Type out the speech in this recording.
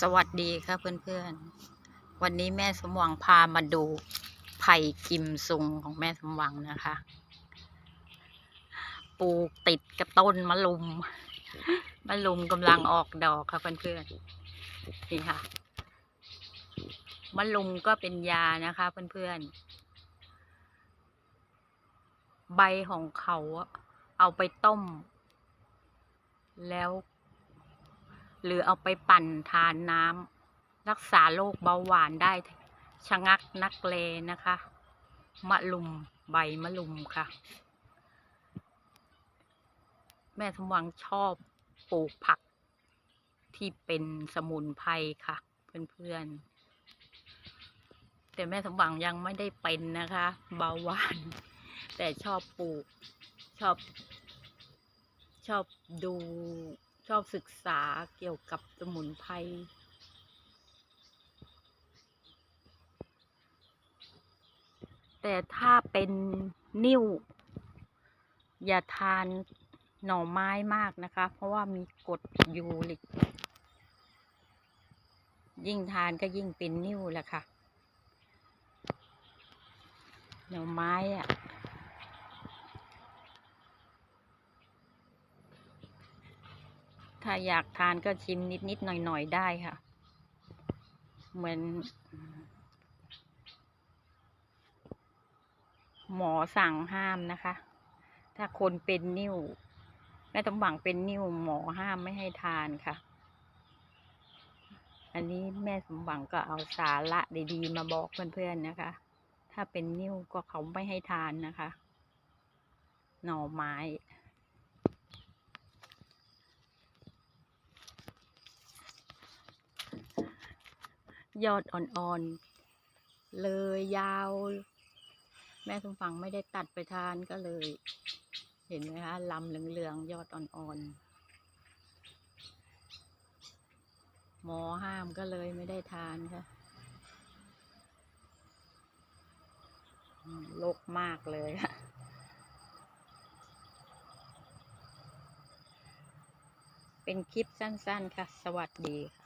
สวัสดีค่ะเพื่อนๆ วันนี้แม่สมหวังพามาดูไผ่กิมซุงของแม่สมหวังนะคะ ปลูกติดกับต้นมะลุม มะลุมกำลังออกดอกค่ะเพื่อนๆ นี่ค่ะ มะลุมก็เป็นยานะคะเพื่อนๆ ใบของเขาเอาไปต้ม แล้ว หรือเอาไปปั่นทานน้ำรักษาโรคเบาหวานได้ชะงักนักเลนะคะ มะลุมใบมะลุมค่ะ แม่สมหวังชอบปลูกผักที่เป็นสมุนไพรค่ะ เพื่อนๆ แต่แม่สมหวังยังไม่ได้เป็นนะคะ เบาหวาน แต่ชอบปลูกชอบ ชอบดู ชอบศึกษาเกี่ยวกับสมุนไพรแต่ถ้าเป็นนิ่ว อย่าทานหน่อไม้มากนะคะ เพราะว่ามีกรดยูริก ยิ่งทานก็ยิ่งเป็นนิ่วแหละค่ะ หน่อไม้อะ ถ้าอยากทานก็ชิมนิดๆหน่อยๆได้ค่ะ เหมือน หมอสั่งห้ามนะคะ ถ้าคนเป็นนิ่วแม่ตำหวังเป็นนิ่วหมอห้ามไม่ให้ทานค่ะ อันนี้แม่สมหวังก็เอาสาระดีๆมาบอกเพื่อนๆนะคะ ถ้าเป็นนิ่วก็เขาไม่ให้ทานนะคะ หน่อไม้ ยอดอ่อนๆ เลยยาว แม่สมฝังไม่ได้ตัดไปทานก็เลย เห็นไหมคะลำเหลืองๆ ยอดอ่อนๆ หมอห้ามก็เลยไม่ได้ทานค่ะอืมโรคมากเลยค่ะเป็นคลิปสั้น ๆ ค่ะ สวัสดีค่ะ